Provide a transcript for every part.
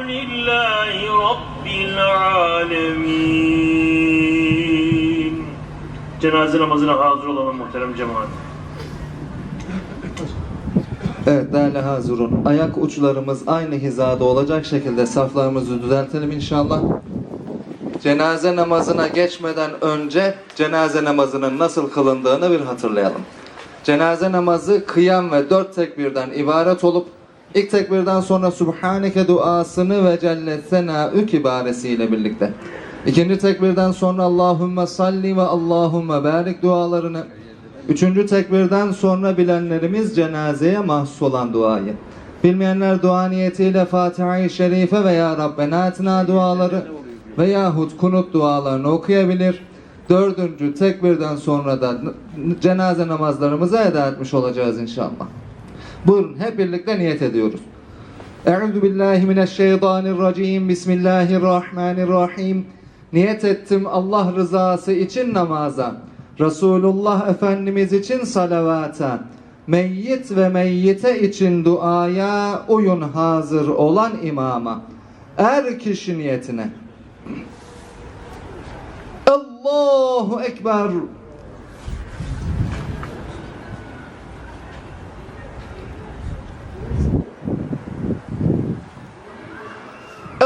لله رب العالمين Cenaze namazına hazır olalım muhterem cemaat. Evet değerli hazırun. Ayak uçlarımız aynı hizada olacak şekilde saflarımızı düzeltelim inşallah. Cenaze namazına geçmeden önce cenaze namazının nasıl kılındığını bir hatırlayalım. Cenaze namazı kıyam ve dört tekbirden ibaret olup ilk tekbirden sonra Subhaneke duasını ve Celle Sena'ük ibaresiyle birlikte. İkinci tekbirden sonra Allahümme salli ve Allahümme barik dualarını Üçüncü tekbirden sonra bilenlerimiz cenazeye mahsus olan duayı. Bilmeyenler dua niyetiyle Fatiha-i Şerife veya Rabbena Atina duaları veyahut kunut dualarını okuyabilir. Dördüncü tekbirden sonra da cenaze namazlarımızı eda etmiş olacağız inşallah. Buyurun hep birlikte niyet ediyoruz. Euzu billahi mineşşeytanirracim. Bismillahirrahmanirrahim. Niyet ettim Allah rızası için namaza. Resulullah Efendimiz için salavata. Meyyit ve meyyite için duaya uyun hazır olan imama. Er kişi niyetine. Allahu Ekber.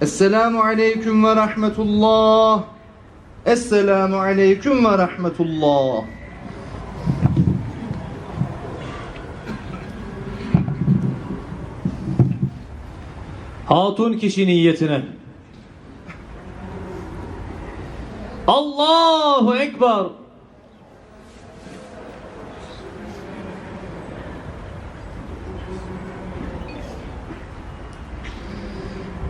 Esselamu Aleyküm ve Rahmetullah. Esselamu Aleyküm ve Rahmetullah. Hatun kişi niyetine. Allahu Ekber.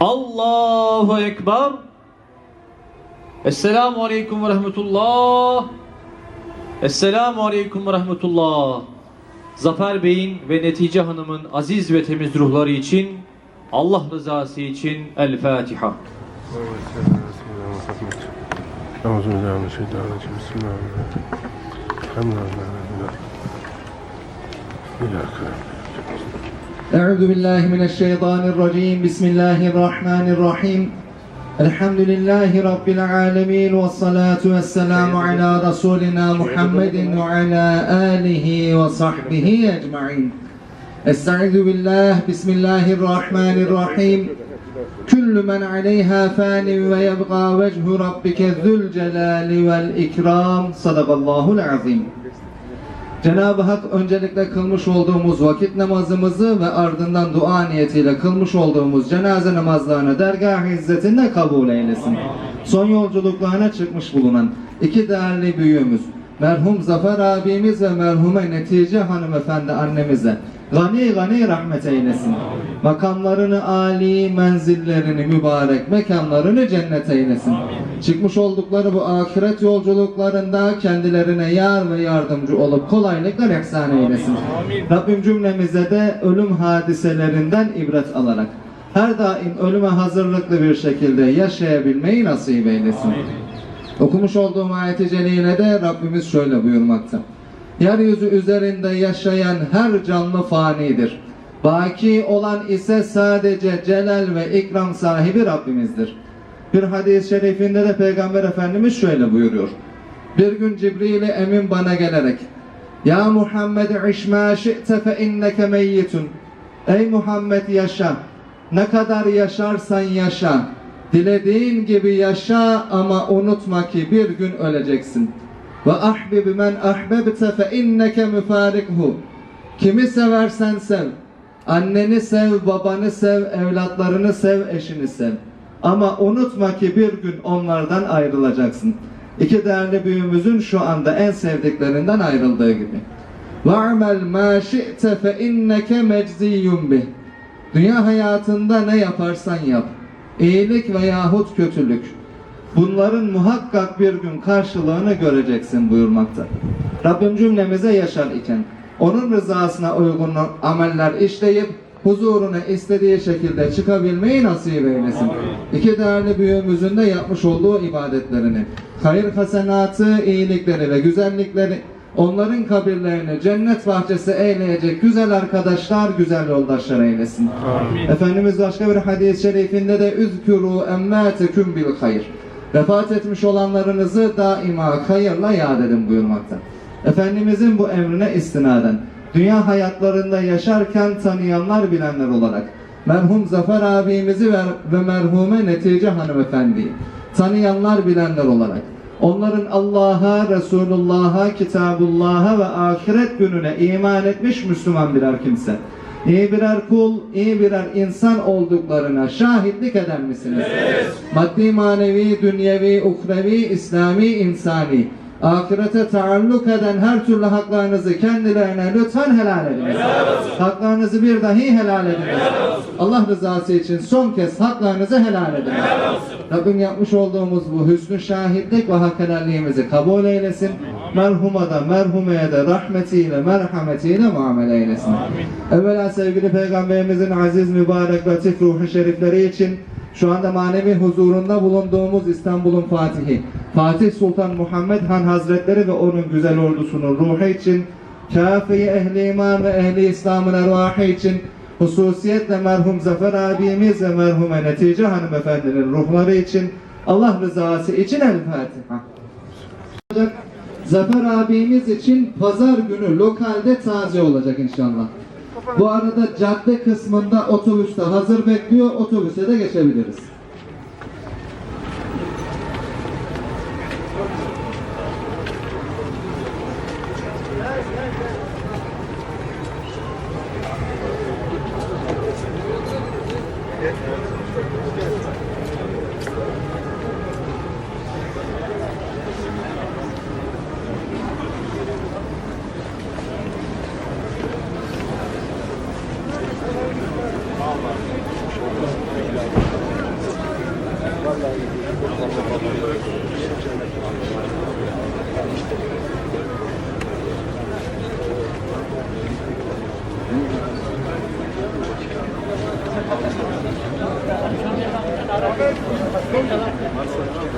Allahu Ekber. Esselamu Aleyküm ve Rahmetullah. Esselamu Aleyküm ve Rahmetullah. Zafer Bey'in ve Netice Hanım'ın aziz ve temiz ruhları için Allah rızası için El Fatiha Bismillahirrahmanirrahim. أعوذ بالله من الشيطان الرجيم. بسم الله الرحمن الرحيم. الحمد لله رب العالمين والصلاة والسلام على رسولنا محمد وعلى آله وصحبه أجمعين. أستعيذ بالله. بسم الله الرحمن الرحيم. كل من عليها فان ويبقى وجه ربك ذو الجلال والإكرام. صدق الله العظيم. Cenab-ı Hak öncelikle kılmış olduğumuz vakit namazımızı ve ardından dua niyetiyle kılmış olduğumuz cenaze namazlarını dergah izzetinde kabul eylesin. Son yolculuklarına çıkmış bulunan iki değerli büyüğümüz, merhum Zafer abimiz ve merhume Netice hanımefendi annemize Gani gani rahmet eylesin. Makamlarını âli, menzillerini mübarek, mekanlarını cennet eylesin. Çıkmış oldukları bu ahiret yolculuklarında kendilerine yar ve yardımcı olup kolaylıklar ihsan eylesin. Rabbim cümlemize de ölüm hadiselerinden ibret alarak her daim ölüme hazırlıklı bir şekilde yaşayabilmeyi nasip eylesin. Okumuş olduğum ayet-i celilede Rabbimiz şöyle buyurmakta. Yeryüzü üzerinde yaşayan her canlı fanidir. Baki olan ise sadece celal ve ikram sahibi Rabbimizdir. Bir hadis-i şerifinde de Peygamber Efendimiz şöyle buyuruyor. Bir gün Cibril-i Emin bana gelerek Ya Muhammed işma şi'te fe inneke meyyitun Ey Muhammed yaşa ne kadar yaşarsan yaşa Dilediğin gibi yaşa ama unutma ki bir gün öleceksin. Ve ahbib men ahbebte fe inneke müfarikhu. Kimi seversen sev. Anneni sev, babanı sev, evlatlarını sev, eşini sev. Ama unutma ki bir gün onlardan ayrılacaksın. İki değerli büyüğümüzün şu anda en sevdiklerinden ayrıldığı gibi. وَعْمَلْ مَا شِئْتَ فَاِنَّكَ مَجْزِيٌّ بِهِ Dünya hayatında ne yaparsan yap. İyilik veyahut kötülük. Bunların muhakkak bir gün karşılığını göreceksin buyurmakta. Rabbim cümlemize yaşar iken onun rızasına uygun ameller işleyip huzuruna istediği şekilde çıkabilmeyi nasip eylesin. İki değerli büyüğümüzün de yapmış olduğu ibadetlerini, hayır hasenatı, iyilikleri ve güzellikleri onların kabirlerini cennet bahçesi eyleyecek güzel arkadaşlar, güzel yoldaşlar eylesin. Efendimiz başka bir hadis-i şerifinde de üzkuru emmâteküm bil hayır. Vefat etmiş olanlarınızı daima hayırla yad edin buyurmakta. Efendimizin bu emrine istinaden dünya hayatlarında yaşarken tanıyanlar bilenler olarak merhum Zafer abimizi ve, ve merhume Netice hanımefendiyi tanıyanlar bilenler olarak onların Allah'a, Resulullah'a, Kitabullah'a ve ahiret gününe iman etmiş Müslüman birer kimse. İyi birer kul, iyi birer insan olduklarına şahitlik eder misiniz? Maddi, manevi, dünyevi, ukrevi, İslami, insani. Ahirete taalluk eden her türlü haklarınızı kendilerine lütfen helal ediniz. Haklarınızı bir dahi helal ediniz. Allah rızası için son kez haklarınızı helal ediniz. Rabbim yapmış olduğumuz bu hüsnü şahitlik ve hak helalliğimizi kabul eylesin. Merhuma da merhumeye de rahmetiyle, merhametiyle muamele eylesin. Evvela sevgili Peygamberimizin aziz, mübarek, latif ruhu şerifleri için şu anda manevi huzurunda bulunduğumuz İstanbul'un Fatihi, Fatih Sultan Muhammed Han Hazretleri ve onun güzel ordusunun ruhu için, kafiye ehli iman ve ehli İslam'ın ervahı için, hususiyetle merhum Zafer abimiz ve merhume Netice hanımefendinin ruhları için, Allah rızası için El Fatiha. Zafer abimiz için pazar günü lokalde taze olacak inşallah. Bu arada cadde kısmında otobüste hazır bekliyor. Otobüse de geçebiliriz. Tamam.